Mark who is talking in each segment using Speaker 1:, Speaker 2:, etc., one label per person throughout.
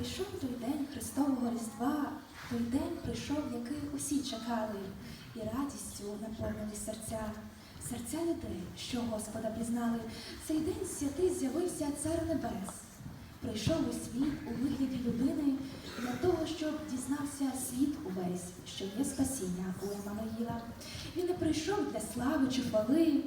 Speaker 1: Прийшов той день Христового Різдва, той день прийшов, який усі чекали, і радістю наповнились серця, серця людей, що Господа пізнали. Цей день святий з'явився Цар Небес. Прийшов у світ у вигляді людини для того, щоб дізнався світ увесь, що є спасіння у Еммануїла. Він не прийшов для слави чи хвали,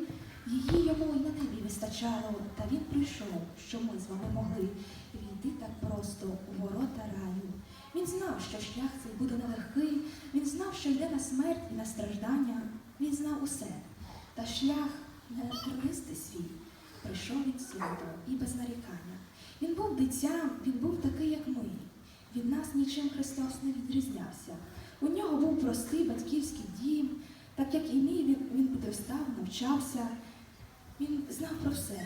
Speaker 1: її йому й на небі вистачало, та він прийшов, що ми з вами могли війти так просто у ворота раю. Він знав, що шлях цей буде нелегкий, він знав, що йде на смерть і на страждання. Він знав усе. Та шлях не тернистий свій. Прийшов він свято і без нарікання. Він був дитям, він був такий, як ми. Від нас нічим Христос не відрізнявся. У нього був простий батьківський дім, так як і мій, він, він підростав, навчався. Він знав про все.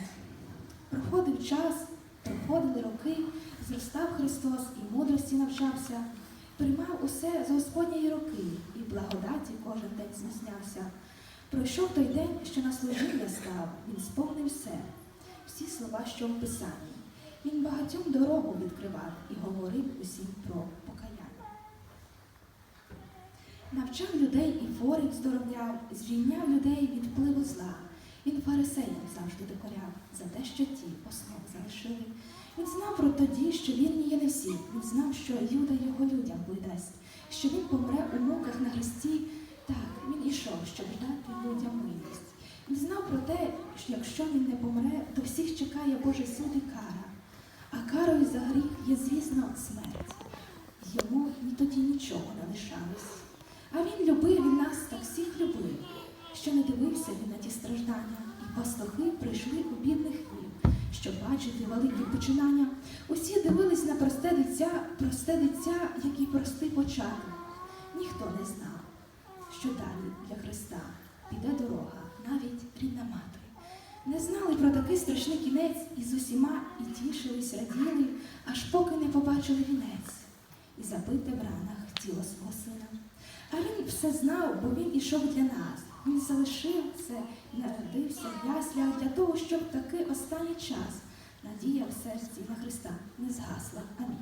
Speaker 1: Проходив час, проходили роки, зростав Христос і мудрості навчався, приймав усе з Господньої роки, і благодаті кожен день зміцнявся. Пройшов той день, що на служіння став, він сповнив все, всі слова, що в Писанні. Він багатьом дорогу відкривав і говорив усім про покаяння. Навчав людей і хворих здоровляв, звільняв людей від впливу зла. Він фарисеям завжди докоряв за те, що ті основ залишили. Він знав про тоді, що вірні є не всі. Він знав, що Юда його людям видасть, що він помре у муках на хресті. Так, він ішов, щоб дати людям милість. Він знав про те, що якщо він не помре, то всіх чекає Божий суд і кара. А карою за гріх є, звісно, смерть. Йому ні тоді нічого не лишалось. А він любив що не дивився він на ті страждання, і пастухи прийшли у бідних хліб, щоб бачити великі починання. Усі дивились на просте дитя, просте дитя, як і простий початок. Ніхто не знав, що далі для Христа піде дорога, навіть рідна мати. Не знали про такий страшний кінець і з усіма і тішились, раділи, аж поки не побачили вінець і забите в ранах тіло свого сина. А він все знав, бо він ішов для нас. Він залишив це і народився в яслях для того, щоб такий останній час надія в серці на Христа не згасла. Амінь.